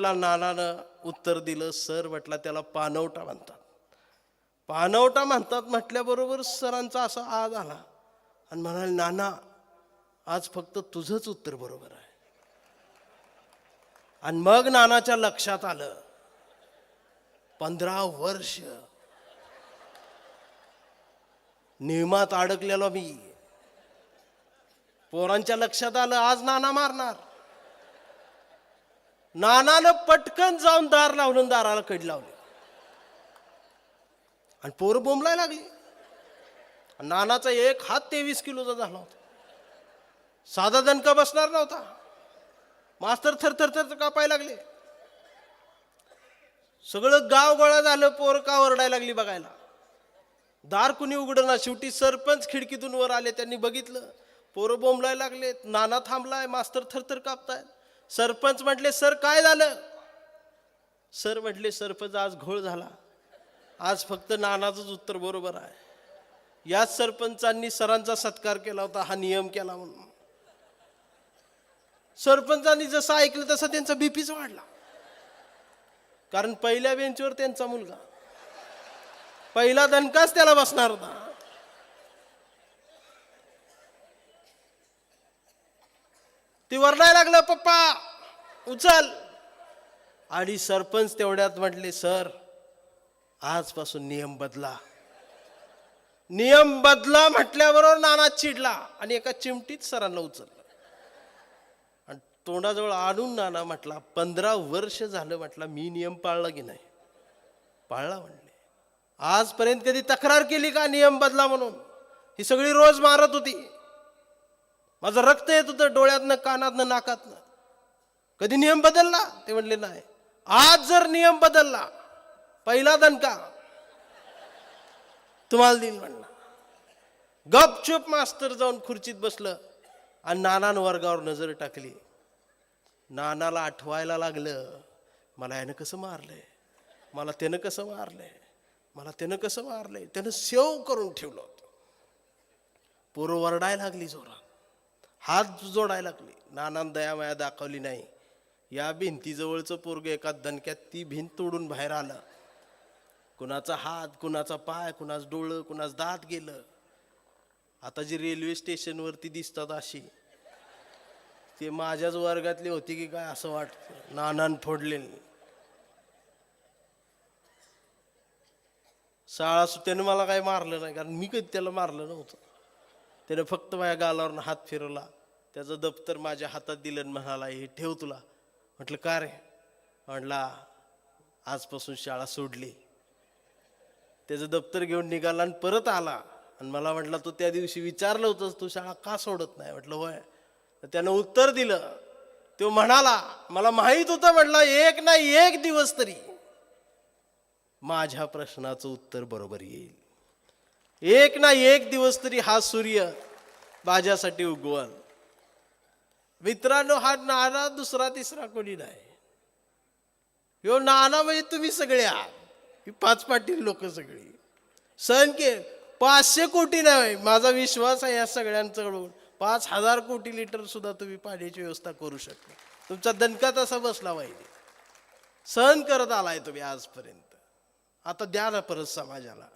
म्हटला नानानं उत्तर दिलं सर म्हटला त्याला पानवटा म्हणतात. पानवटा म्हणतात म्हटल्याबरोबर सरांचा असा आज आला. आणि म्हणाले नाना आज फक्त तुझंच उत्तर बरोबर आहे. आणि मग नानाच्या लक्षात आलं पंधरा वर्ष नियमात अडकलेलो मी. पोरांच्या लक्षात आलं आज नाना मारणार. नानानं पटकन जाऊन दार लावलं दाराला कडी लावली. आणि पोरं बोंबलाय लागली. नानाचा एक हात तेवीस किलोचा झाला होता. साधा दणका बसणार नव्हता. मास्तर थरथर थर कापायला लागले. सगळं गाव गोळा झालं पोर का ओरडायला लागली बघायला. दार कुणी उघडना शेवटी सरपंच खिडकीतून वर आले त्यांनी बघितलं. पोरं बोंबलाय लागले नाना थांबलाय मास्तर थरथर कापताय सरपंच म्हटले सर काय झालं? सर म्हटले सरपंच आज घोळ झाला. आज फक्त नानाचंच उत्तर बरोबर आहे. याच सरपंचांनी सरांचा सत्कार केला होता हा नियम केला म्हणून. सरपंचांनी जसं ऐकलं तसं त्यांचा बीपीच वाढला. कारण पहिल्या बेंचवर त्यांचा मुलगा. पहिला दणकाच त्याला बसणार होता. ती वरडायला लागलं पप्पा. उचल. आणि सरपंच तेवढ्यात म्हटले सर आजपासून नियम बदला. नियम बदला म्हटल्याबरोबर नाना चिडला आणि एका चिमटीत सरांना उचललं. आणि तोंडाजवळ आणून नाना म्हटला पंधरा वर्ष झालं म्हटला मी नियम पाळला की नाही? पाळला म्हणले आजपर्यंत कधी तक्रार केली का नियम बदला म्हणून? ही सगळी रोज मारत होती. माझं रक्त येत होतं डोळ्यातनं कानातनं नाकातनं. कधी नियम बदलला? ते म्हणले नाही. आज जर नियम बदलला पहिला दणका. तुम्हाला देईन म्हणला गपचूप मास्तर जाऊन खुर्चीत बसलं आणि नानान वर्गावर नजर टाकली. नानाला आठवायला लागलं मला यानं कसं मारलंय? मला त्यानं कसं मारलंय? मला त्यानं कसं मारलंय? त्यानं सेव करून ठेवलं होतं. पोरं वरडायला लागली जोरात. हात जोडायला लागले. नानान दयामाया दाखवली नाही. या भिंतीजवळचं पोरग एका दणक्यात ती भिंत तोडून बाहेर आलं. कुणाचा हात कुणाचा पाय कुणाच डोळं कुणाच दात गेलं. आता जी रेल्वे स्टेशनवरती दिसतात अशी ते माझ्याच वर्गातली होती की काय असं वाटतं? नानान फोडलेली. शाळा सुट्ट्याने मला काही मारलं नाही कारण मी कधी त्याला मारलं नव्हतं. त्यानं फक्त माझ्या गालावरून हात फिरवला. त्याचं दप्तर माझ्या हातात दिलं आणि म्हणाला हे ठेव तुला. म्हटलं का रे? म्हटला आजपासून शाळा सोडली. त्याचं दप्तर घेऊन निघाला आणि परत आला. आणि मला म्हटलं तू त्या दिवशी विचारलं होतंस तू शाळा का सोडत नाही? म्हटलं होय. तर त्यानं उत्तर दिलं. तो म्हणाला मला माहीत होतं म्हटलं एक नाही एक दिवस तरी. माझ्या प्रश्नाचं उत्तर बरोबर येईल. एक ना एक दिवस तरी हा सूर्य माझ्यासाठी उगवल मित्रांनो हा नाना दुसरा तिसरा कोणी नाही. यो नाना म्हणजे तुम्ही सगळे आहात. ही पाच पाटील लोक सगळी. सण के पाचशे कोटी नाही. माझा विश्वास आहे या सगळ्यांकडून. पाच हजार कोटी लिटर सुद्धा तुम्ही पाण्याची व्यवस्था करू शकता. तुमचा दणका तसा बसला पाहिजे. सहन करत आलाय तुम्ही आजपर्यंत. आता द्या ना परत समाजाला.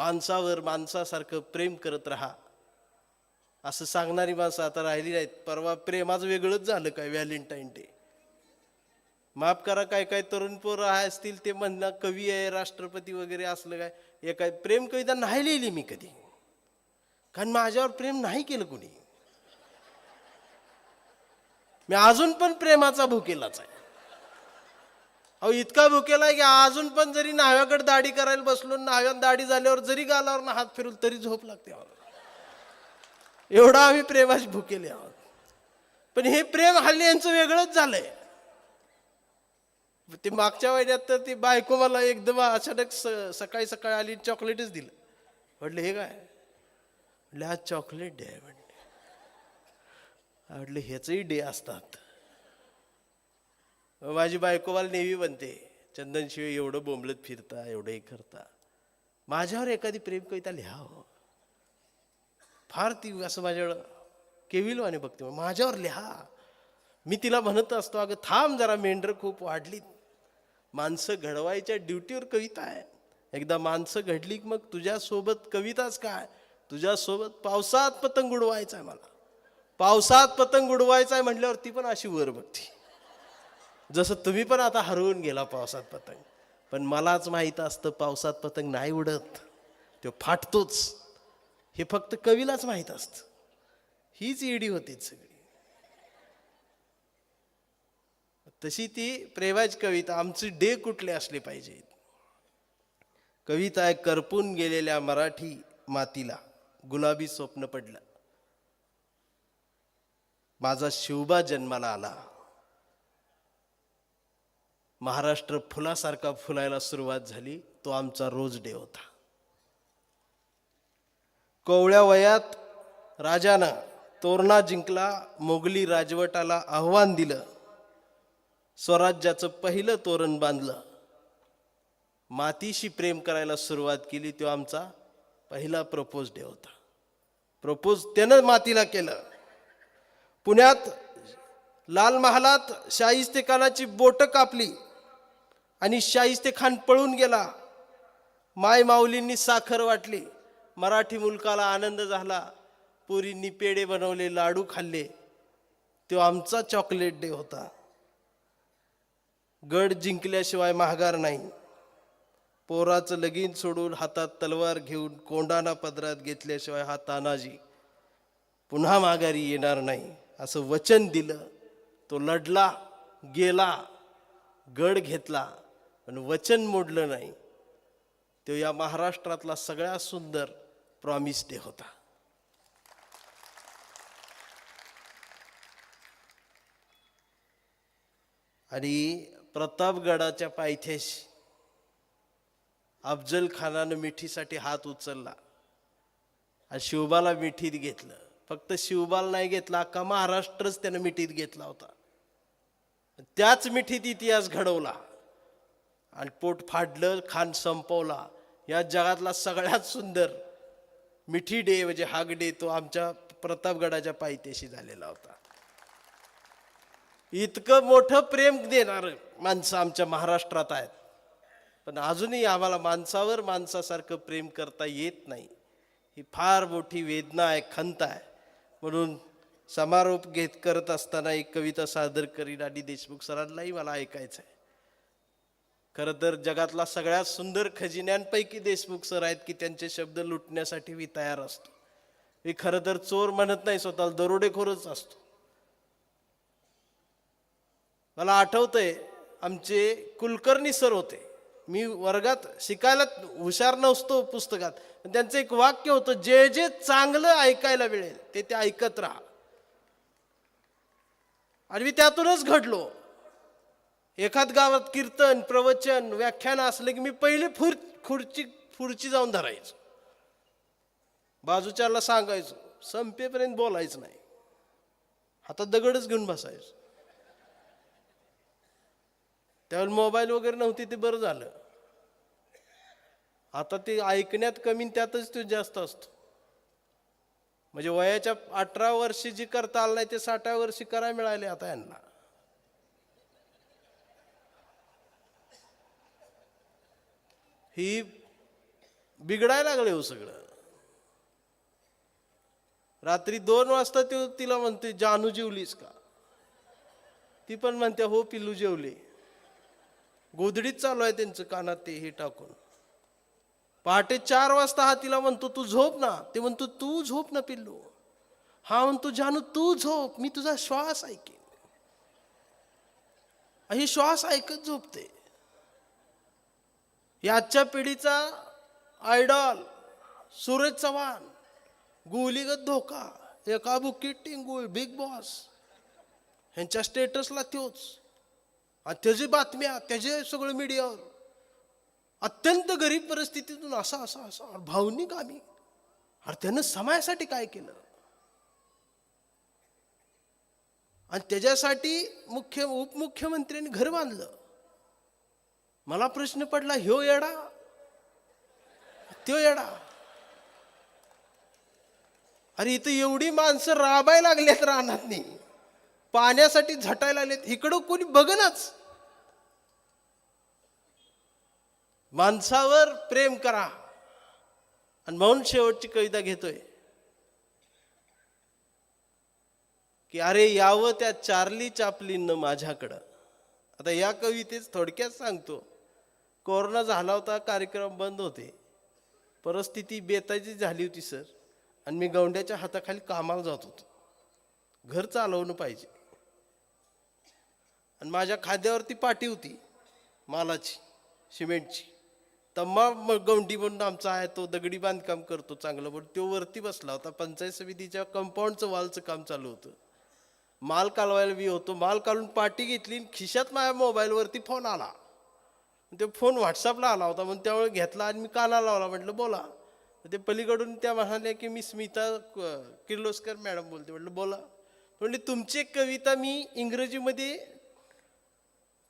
माणसावर माणसासारखं प्रेम करत राहा. असं सांगणारी माणसं आता राहिली नाहीत. परवा प्रेमाचं वेगळंच झालं काय व्हॅलेंटाईन डे? माफ करा काय काय तरुण पोरं आहे असतील ते म्हणणं कवी आहे राष्ट्रपती वगैरे असलं काय हे काय प्रेम कविता नाही लिहिली मी कधी. कारण माझ्यावर प्रेम नाही केलं कोणी. मी अजून पण प्रेमाचा भुकेलाच आहे. अहो इतका भुकेला आहे की अजून पण जरी न्हाव्याकडे दाढी करायला बसलो न्हाव्यान दाढी झाल्यावर जरी गालावर ना हात फिरवलं तरी झोप लागते आम्हाला. एवढा आम्ही प्रेमाशी भुकेले आहोत. पण हे प्रेम हल्ली यांचं वेगळंच झालंय. ते मागच्या महिन्यात तर ती बायको मला एकदम अचानक स- सकाळी सकाळी आली चॉकलेटच दिलं. म्हटलं हे काय? म्हटलं आज चॉकलेट डे आहे म्हटलं म्हटलं ह्याचही डे असतात. माझी बायको मला नेहमी बनते चंदनशिवाय एवढं बोंबलत फिरता एवढं हे करता. माझ्यावर एखादी प्रेम कविता लिहा हो. फार ती असं माझ्यावर केविलवाने बघते माझ्यावर लिहा. मी तिला म्हणत असतो अगं थांब जरा मेंढर खूप वाढलीत. माणसं घडवायच्या ड्युटीवर कविता आहे एकदा माणसं घडली की मग तुझ्यासोबत कविताच काय? तुझ्यासोबत पावसात पतंग उडवायचा आहे मला. पावसात पतंग उडवायचा आहे म्हटल्यावर ती पण अशी वर बघते. जसं तुम्ही पण आता हरवून गेला पावसात पतंग पण मलाच माहीत असतं पावसात पतंग नाही उडत. तो फाटतोच. हे फक्त कवीलाच माहीत असतं. हीच ईडी होती सगळी. तशी ती प्रेमाची कविता आमचे डे कुठले असले पाहिजेत कविता आहे करपून गेलेल्या मराठी मातीला गुलाबी स्वप्न पडलं. माझा शिवबा जन्माला आला. महाराष्ट्र फुलासारखा फुलायला सुरुवात झाली तो आमचा रोज डे होता. कोवळ्या वयात राजानं तोरणा जिंकला मोगली राजवटाला आव्हान दिलं स्वराज्याचं पहिलं तोरण बांधलं. मातीशी प्रेम करायला सुरुवात केली तो आमचा पहिला प्रपोज डे होता. प्रपोज त्यानं मातीला केलं. पुण्यात लाल महालात शाहिस्ते कानाची बोटं कापली. आणि शाहिस्ते खान पळून गेला. माय माऊलींनी साखर वाटली. मराठी मुलकाला आनंद झाला. पुरींनी पेढे बनवले लाडू खाल्ले. तो आमचा चॉकलेट डे होता. गड जिंकल्याशिवाय महागार नाही. पोराचं लगीन सोडून हातात तलवार घेऊन कोंडाना पदरात घेतल्याशिवाय हा तानाजी पुन्हा माघारी येणार नाही असं वचन दिलं. तो लढला गेला गड घेतला. पण वचन मोडलं नाही. तो या महाराष्ट्रातला सगळ्यात सुंदर प्रॉमिस डे होता. आणि प्रतापगडाच्या पायथ्याशी अफजल खानानं मिठीसाठी हात उचलला. आणि शिवबाला मिठीत घेतलं. फक्त शिवबाला नाही घेतला अख्खा महाराष्ट्रच त्यानं मिठीत घेतला होता. त्याच मिठीत इतिहास घडवला. आणि पोट फाडलं खान संपवला. या जगातला सगळ्यात सुंदर मिठी डे म्हणजे हाग डे तो आमच्या प्रतापगडाच्या पायथ्याशी झालेला होता. इतकं मोठं प्रेम देणार माणसं आमच्या महाराष्ट्रात आहेत. पण अजूनही आम्हाला माणसावर माणसासारखं प्रेम करता येत नाही. ही फार मोठी वेदना आहे खंत आहे. म्हणून समारोप घेत करत असताना एक कविता सादर करीन आणि देशमुख सरांनाही मला ऐकायचं आहे खरं तर जगातला सगळ्यात सुंदर खजिन्यांपैकी देशमुख सर आहेत की त्यांचे शब्द लुटण्यासाठी मी तयार असतो. मी खरं तर चोर म्हणत नाही स्वतःला दरोडेखोरच असतो. मला आठवतंय आमचे कुलकर्णी सर होते. मी वर्गात शिकायला हुशार नसतो पुस्तकात. पण त्यांचं एक वाक्य होतं जे जे चांगलं ऐकायला मिळेल ते ते ऐकत राहा. आणि मी त्यातूनच घडलो. एखाद गावात कीर्तन प्रवचन व्याख्यान असलं की मी पहिले फुर खुर्ची खुर्ची जाऊन धरायचो. बाजूच्याला सांगायचो संपेपर्यंत बोलायचं नाही. हातात दगडच घेऊन बसायचो. त्यावेळेला मोबाईल वगैरे नव्हती ते बरं झालं. आता ते ऐकण्यात कमी त्यातच तो जास्त असतो. म्हणजे वयाच्या अठरा वर्षी जी करता आलं नाही ते साठव्या वर्षी करायला मिळाले आता यांना. ही बिघडायला लागले हो सगळं. रात्री दोन वाजता ते तिला म्हणते जानू जेवलीस का? ती पण म्हणते हो पिल्लू जेवली. गोधडीत चालू आहे त्यांचं कानात ते हे टाकून. पहाटे चार वाजता हा तिला म्हणतो तू झोप ना. ते म्हणतो तू झोप ना पिल्लू. हा म्हणतो जानू तू झोप. मी तुझा श्वास ऐकेन. ही श्वास ऐकत झोपते. या आजच्या पिढीचा आयडॉल सूरज चव्हाण गोलीगत धोका एका बुकीट टिंगूळ बिग बॉस ह्यांच्या स्टेटसला त्योच आणि त्याची बातम्या त्याचे सगळं मीडियावर अत्यंत गरीब परिस्थितीतून असा असा असा भावनिक आम्ही. अरे त्यानं समाजासाठी काय केलं? आणि त्याच्यासाठी मुख्य उपमुख्यमंत्र्यांनी घर बांधलं. मला प्रश्न पडला ह्यो येडा? त्यो येडा? अरे इथं एवढी माणसं राबायला लागलेत रानात नाही पाण्यासाठी झटायला आलेत इकडं कोणी बघनच. माणसावर प्रेम करा. आणि म्हणून शेवटची कविता घेतोय. की अरे यावं त्या चार्ली चापलीनं माझ्याकडं. आता या कवितेच थोडक्यात सांगतो. कोरोना झाला होता कार्यक्रम बंद होते. परिस्थिती बेताची झाली होती सर. आणि मी गवंड्याच्या हाताखाली कामाला जात होतो. घर चालवणं पाहिजे. आणि माझ्या खाद्यावरती पाठी होती मालाची सिमेंटची. तम्मा मग गौंडी म्हणून आमचा आहे तो दगडी बांधकाम करतो चांगलं पण तो वरती बसला होता पंचायत समितीच्या कंपाऊंडचं वॉलचं काम चालू होतं. माल कालवायला मी होतो. माल काढून पाठी घेतली आणि खिशात माझ्या मोबाईलवरती फोन आला. ते फोन व्हॉट्सअपला आला होता म्हणून त्यावेळी घेतला आणि मी कानाला लावला म्हटलं बोला. ते पलीकडून त्या म्हणाल्या की मी स्मिता किर्लोस्कर मॅडम बोलते. म्हटलं बोला. म्हणजे तुमची एक कविता मी इंग्रजीमध्ये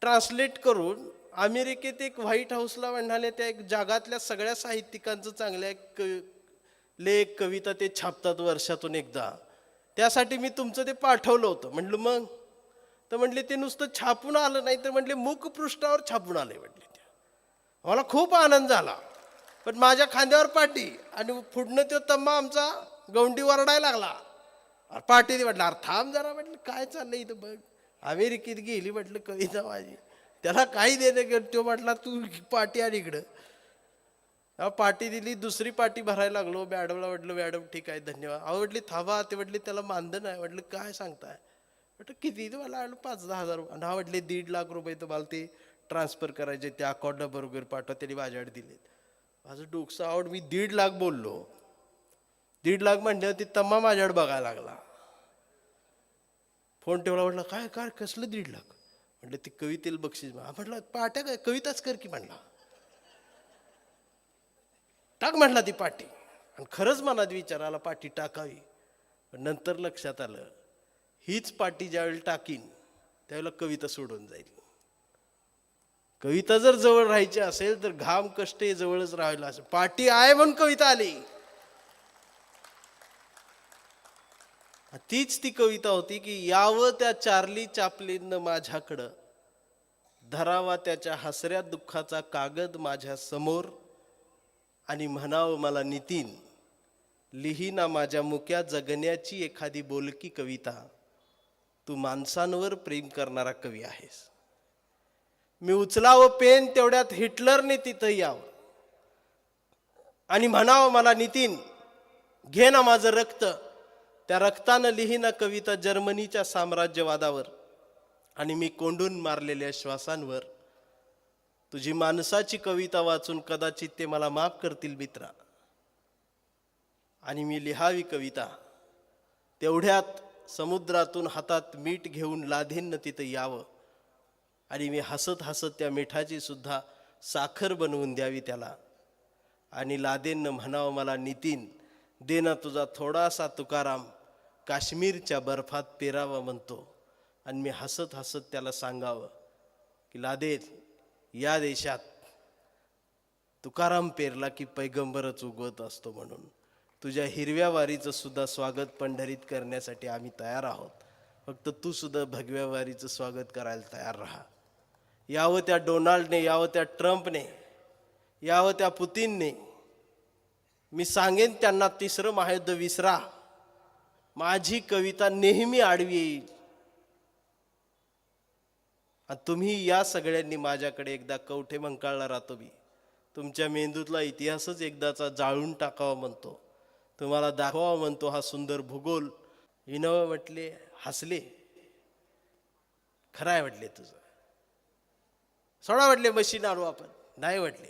ट्रान्सलेट करून अमेरिकेत एक व्हाईट हाऊसला म्हणाले त्या एक जगातल्या सगळ्या साहित्यिकांचं चांगल्या क- लेख कविता ते छापतात वर्षातून एकदा. त्यासाठी मी तुमचं ते पाठवलं होतं. म्हटलं मग? तर म्हटले ते नुसतं छापून आलं नाही. तर म्हटले मुखपृष्ठावर छापून आले म्हटले मला खूप आनंद झाला. पण माझ्या खांद्यावर पाठी आणि पुढनं तो तम्मा आमचा गौंडी वरडायला लागला. अरे पाटी म्हटलं अरे थांब जरा म्हटलं काय चाललंय इथं बघ. अमेरिकेत गेली म्हटलं कविता माझी. त्याला काही देणं घेऊन तो म्हटला तू पाटी आणि इकडं. पाटी दिली दुसरी पाटी भरायला लागलो. मॅडमला म्हटलं मॅडम ठीक आहे धन्यवाद. अहो म्हटली थांबा. ते म्हटले त्याला मानधन आहे. म्हटलं काय सांगताय? म्हटलं किती? मला पाच दहा हजार रुपये. हा म्हटले दीड लाख रुपये तुम्हाला ते ट्रान्सफर करायचे त्या अकाउंटला बरोबर पाठवा त्यांनी माझ्याकडे दिलेत. माझं डोकसं आवड मी दीड लाख बोललो. दीड लाख म्हणल्यावर ती तम्मा माझ्याकडे बघायला लागला. फोन ठेवला म्हटलं काय काय कसलं दीड लाख? म्हटलं ती कवितेला बक्षीस. म्हटलं पाट्या काय कविताच कर की म्हणला टाक म्हटला ती पाटी. आणि खरंच मनात विचाराला पाटी टाकावी. पण नंतर लक्षात आलं हीच पाटी ज्यावेळी टाकीन त्यावेळेला कविता सोडून जाईल. कविता जर जवळ राहायची असेल तर घाम कष्ट जवळच राहायला असेल. पाठी आहे म्हणून कविता आली. तीच ती कविता होती की यावं त्या चार्ली चापलीनं माझ्याकडं धरावा त्याच्या हसऱ्या दुःखाचा कागद माझ्यासमोर आणि म्हणावं मला नितीन लिहिना माझ्या मुक्या जगण्याची एखादी बोलकी कविता. तू माणसांवर प्रेम करणारा कवी आहेस. मी उचलावं पेन तेवढ्यात हिटलरने तिथं यावं. आणि म्हणावं मला नितीन घे ना माझं रक्त. त्या रक्तानं लिहिना कविता जर्मनीच्या साम्राज्यवादावर आणि मी कोंडून मारलेल्या श्वासांवर. तुझी माणसाची कविता वाचून कदाचित ते मला माफ करतील मित्रा. आणि मी लिहावी कविता. तेवढ्यात समुद्रातून हातात मीठ घेऊन लाधेन तिथं यावं. आणि मी हसत हसत त्या मिठाची सुद्धा साखर बनवून द्यावी त्याला. आणि लादेननं म्हणावं मला नितीन देना तुझा थोडासा तुकाराम काश्मीरच्या बर्फात पेरावा म्हणतो. आणि मी हसत हसत त्याला सांगावं की लादेन या देशात तुकाराम पेरला की पैगंबरच उगवत असतो म्हणून. तुझ्या हिरव्या वारीचं सुद्धा स्वागत पंढरीत करण्यासाठी आम्ही तयार आहोत. फक्त तू सुद्धा भगव्या वारीचं स्वागत करायला तयार राहा. यावं त्या डोनाल्डने यावं त्या ट्रम्पने यावं त्या पुतीनने. मी सांगेन त्यांना तिसरं महायुद्ध विसरा. माझी कविता नेहमी आडवी येईल. आणि तुम्ही या सगळ्यांनी माझ्याकडे एकदा कवठे मंकाळला राहतो मी. तुमच्या मेंदूतला इतिहासच एकदाचा जाळून टाकावा म्हणतो. तुम्हाला दाखवावा म्हणतो हा सुंदर भूगोल. विनव म्हटले हसले. खरं आहे म्हटले तुझं. सोडा म्हटले मशीन आणू आपण. नाही म्हटले